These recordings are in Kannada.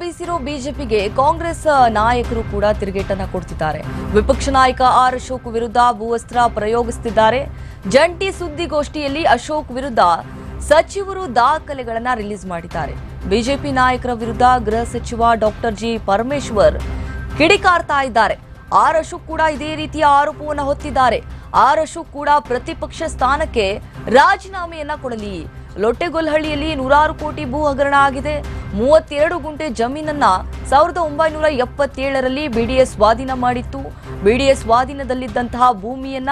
ಬೀಸಿರೋ ಬಿಜೆಪಿಗೆ ಕಾಂಗ್ರೆಸ್ ನಾಯಕರು ಕೂಡ ತಿರುಗೇಟನ್ನ ಕೊಡ್ತಿದ್ದಾರೆ. ವಿಪಕ್ಷ ನಾಯಕ ಆರ್ ಅಶೋಕ್ ವಿರುದ್ಧ ಭೂವಸ್ತ್ರ ಪ್ರಯೋಗಿಸುತ್ತಿದ್ದಾರೆ ಜಂಟಿ ಸುದ್ದಿಗೋಷ್ಠಿಯಲ್ಲಿ ಅಶೋಕ್ ವಿರುದ್ಧ ಸಚಿವರು ದಾಖಲೆಗಳನ್ನ ರಿಲೀಸ್ ಮಾಡಿದ್ದಾರೆ. ಬಿಜೆಪಿ ನಾಯಕರ ವಿರುದ್ಧ ಗೃಹ ಸಚಿವ ಡಾಕ್ಟರ್ ಜಿ ಪರಮೇಶ್ವರ್ ಕಿಡಿಕಾರ್ತಾ ಇದ್ದಾರೆ. ಆರ್ ಅಶೋಕ್ ಕೂಡ ಇದೇ ರೀತಿಯ ಆರೋಪವನ್ನು ಹೊತ್ತಿದ್ದಾರೆ. ಆರ್ ಅಶೋಕ್ ಕೂಡ ಪ್ರತಿಪಕ್ಷ ಸ್ಥಾನಕ್ಕೆ ರಾಜೀನಾಮೆಯನ್ನ ಕೊಡಲಿ. ಲೊಟ್ಟೆಗೊಲ್ಲಹಳ್ಳಿಯಲ್ಲಿ ನೂರಾರು ಕೋಟಿ ಭೂ ಹಗರಣ ಆಗಿದೆ. ಮೂವತ್ತೆರಡು ಗುಂಟೆ ಜಮೀನನ್ನ ಸಾವಿರದ ಒಂಬೈನೂರ ಎಪ್ಪತ್ತೇಳರಲ್ಲಿ ಬಿಡಿಎಸ್ ಸ್ವಾಧೀನ ಮಾಡಿತ್ತು. ಬಿಡಿಎಸ್ ಸ್ವಾಧೀನದಲ್ಲಿದ್ದಂತಹ ಭೂಮಿಯನ್ನ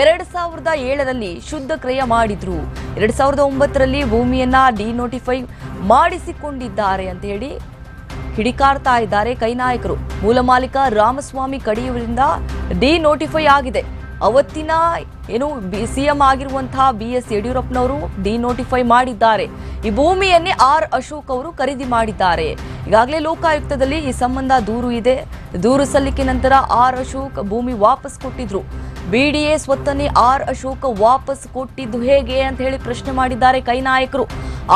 ಎರಡ್ ಸಾವಿರದ ಏಳರಲ್ಲಿ ಶುದ್ಧ ಕ್ರಯ ಮಾಡಿದ್ರು. ಎರಡ್ ಸಾವಿರದ ಒಂಬತ್ತರಲ್ಲಿ ಭೂಮಿಯನ್ನ ಡಿನೋಟಿಫೈ ಮಾಡಿಸಿಕೊಂಡಿದ್ದಾರೆ ಅಂತ ಹೇಳಿ ಹಿಡಿಕಾರ್ತಾ ಇದ್ದಾರೆ ಕೈನಾಯಕರು ಮೂಲ ಮಾಲೀಕ ರಾಮಸ್ವಾಮಿ ಕಡಿಯುವರಿಂದ ಡಿ ನೋಟಿಫೈ ಆಗಿದೆ. ಅವತ್ತಿನ ಏನು ಸಿಎಂ ಆಗಿರುವಂತಹ ಬಿ ಎಸ್ ಯಡಿಯೂರಪ್ಪನವರು ಡಿ ನೋಟಿಫೈ ಮಾಡಿದ್ದಾರೆ. ಈ ಭೂಮಿಯನ್ನೇ ಆರ್ ಅಶೋಕ್ ಅವರು ಖರೀದಿ ಮಾಡಿದ್ದಾರೆ. ಈಗಾಗಲೇ ಲೋಕಾಯುಕ್ತದಲ್ಲಿ ಈ ಸಂಬಂಧ ದೂರು ಇದೆ. ದೂರು ಸಲ್ಲಿಕೆ ನಂತರ ಆರ್ ಅಶೋಕ್ ಭೂಮಿ ವಾಪಸ್ ಕೊಟ್ಟಿದ್ರು. ಬಿಡಿಎ ಸ್ವತ್ತನ್ನೇ ಆರ್ ಅಶೋಕ್ ವಾಪಸ್ ಕೊಟ್ಟಿದ್ದು ಹೇಗೆ ಅಂತ ಹೇಳಿ ಪ್ರಶ್ನೆ ಮಾಡಿದ್ದಾರೆ ಕೈ ನಾಯಕರು.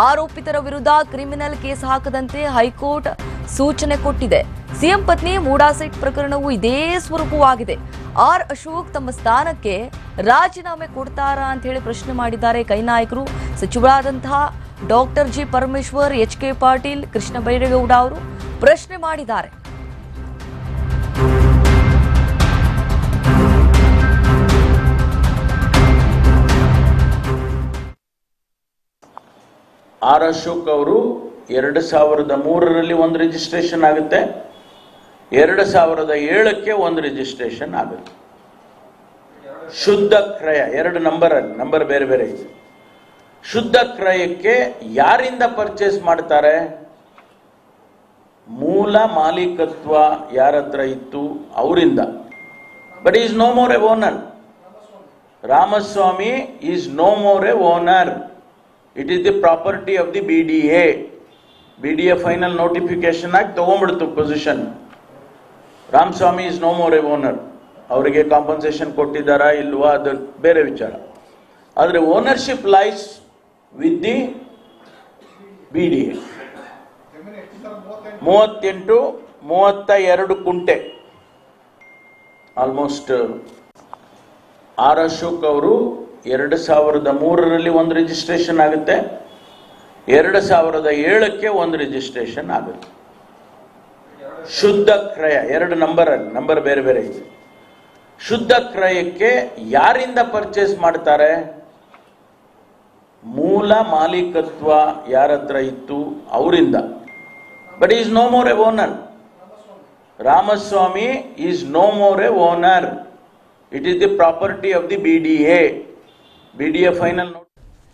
ಆರೋಪಿತರ ವಿರುದ್ಧ ಕ್ರಿಮಿನಲ್ ಕೇಸ್ ಹಾಕದಂತೆ ಹೈಕೋರ್ಟ್ ಸೂಚನೆ ಕೊಟ್ಟಿದೆ. ಸಿಎಂ ಪತ್ನಿ ಮೂಡಾಸೆಟ್ ಪ್ರಕರಣವು ಇದೇ ಸ್ವರೂಪವಾಗಿದೆ. ಆರ್ ಅಶೋಕ್ ತಮ್ಮ ಸ್ಥಾನಕ್ಕೆ ರಾಜೀನಾಮೆ ಕೊಡ್ತಾರಾ ಅಂತ ಹೇಳಿ ಪ್ರಶ್ನೆ ಮಾಡಿದ್ದಾರೆ ಕೈ ನಾಯಕರು. ಸಚಿವರಾದಂತಹ doctor G Parameshwar, H K Patil, Krishna Byregowda ಅವರು ಪ್ರಶ್ನೆ ಮಾಡಿದ್ದಾರೆ. ಆರ್ ಅಶೋಕ್ ಅವರು ಎರಡು ಸಾವಿರದ ಮೂರರಲ್ಲಿ ಒಂದು ರಿಜಿಸ್ಟ್ರೇಷನ್ ಆಗುತ್ತೆ. ಎರಡು ಸಾವಿರದ ಏಳಕ್ಕೆ ಒಂದು ರಿಜಿಸ್ಟ್ರೇಷನ್ ಆಗುತ್ತೆ. ಶುದ್ಧ ಕ್ರಯ ಎರಡು ನಂಬರ್ ಅಲ್ಲಿ ನಂಬರ್ ಬೇರೆ ಬೇರೆ ಇದೆ. ಶುದ್ಧ ಕ್ರಯಕ್ಕೆ ಯಾರಿಂದ ಪರ್ಚೇಸ್ ಮಾಡ್ತಾರೆ? ಮೂಲ ಮಾಲೀಕತ್ವ ಯಾರ ಹತ್ರ ಇತ್ತು? ಅವರಿಂದ. But is no more a owner Ramaswamy. Is no more a owner it is the property of the B D A B D A final notification ಆಗಿ ತಗೊಂಡ್ಬಿಡ್ತು position Ramaswamy is no more a owner ಅವರಿಗೆ ಕಾಂಪನ್ಸೇಷನ್ ಕೊಟ್ಟಿದ್ದಾರಾ ಇಲ್ವಾ ಅದು ಬೇರೆ ವಿಚಾರ. ಆದರೆ ownership lies with the B D A ಮೂವತ್ತೆಂಟು ಮೂವತ್ತ ಎರಡು ಕುಂಟೆ. ಆಲ್ಮೋಸ್ಟ್ ಆರ್ ಅಶೋಕ್ ಅವರು ಎರಡು ಸಾವಿರದ ಮೂರರಲ್ಲಿ ಒಂದು ರಿಜಿಸ್ಟ್ರೇಷನ್ ಆಗುತ್ತೆ. ಎರಡು ಸಾವಿರದ ಏಳಕ್ಕೆ ಒಂದು ರಿಜಿಸ್ಟ್ರೇಷನ್ ಆಗುತ್ತೆ. ಶುದ್ಧ ಕ್ರಯ, ಎರಡು ನಂಬರ್ ಅಲ್ಲಿ ನಂಬರ್ ಬೇರೆ ಬೇರೆ ಇದೆ. ಶುದ್ಧ ಕ್ರಯಕ್ಕೆ ಯಾರಿಂದ ಪರ್ಚೇಸ್ ಮಾಡ್ತಾರೆ? ಮೂಲ ಮಾಲೀಕತ್ವ ಯಾರ ಹತ್ರ ಇತ್ತು? ಅವರಿಂದ. But is no more a owner Ramaswamy is no more a owner it is the property of the B D A B D A final note